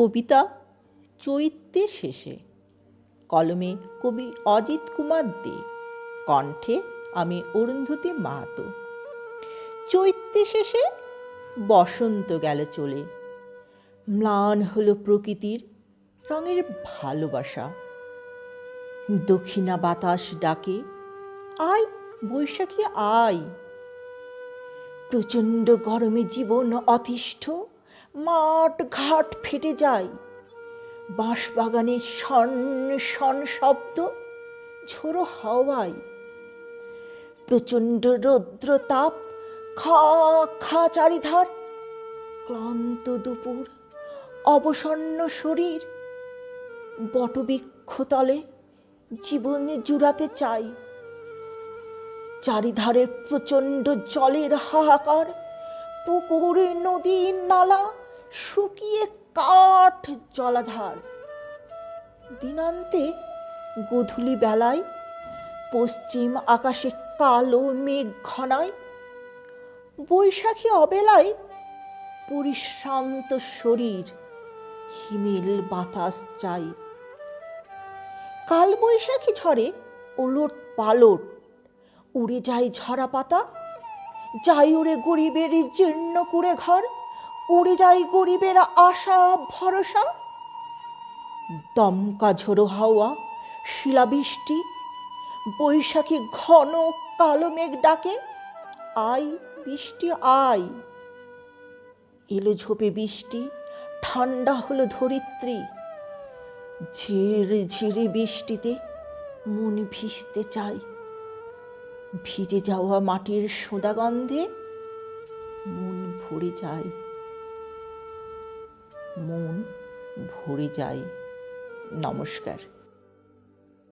কবিতা চৈত্যের শেষে। কলমে কবি অজিত কুমার দে। কণ্ঠে আমি অরুন্ধতী মাহাতো। চৈত্যে শেষে বসন্ত গেল চলে। ম্লান হলো প্রকৃতির রঙের ভালোবাসা। দক্ষিণা বাতাস ডাকে, আয় বৈশাখী, আয়। প্রচণ্ড গরমে জীবন অতিষ্ঠ। মাঠ ঘাট ফেটে যায়। বাঁশবাগানে শন শন শব্দ ঝোড়ো হাওয়ায়। প্রচণ্ড রৌদ্র তাপ খা খা চারিধার। ক্লান্ত দুপুর, অবসন্ন শরীর। বটবৃক্ষতলে জীবন জুড়াতে চাই। চারিধারে প্রচণ্ড জলের হাহাকার, পুকুরে নদী নালা শুকিয়ে কাঠ জলাধার। দিনান্তে গধূলি বেলায়, পশ্চিম আকাশে কালো মেঘ ঘনায়, বৈশাখী অবেলায় পরিশ্রান্ত শরীর হিমেল বাতাস চাই কাল বৈশাখী ঝড়ে ওলট পালট উড়ে যায় ঝরা পাতা, যাই উড়ে গরিবের জীর্ণ কুড়ে ঘর উড়ে যায় গরিবের আশা, ভরসা? দমকা ঝোড়ো হাওয়া, শিলাবৃষ্টি, বৈশাখী ঘন কালো মেঘ ডাকে, আই বৃষ্টি, আই। এলো ঝোপে বৃষ্টি, ঠান্ডা হলো ধরিত্রী। ঝির ঝিরি বৃষ্টিতে মন ভিজতে চাই। ভিজে যাওয়া মাটির সোঁদা গন্ধে মন ভরে যায়। মন ভরে যায়। নমস্কার।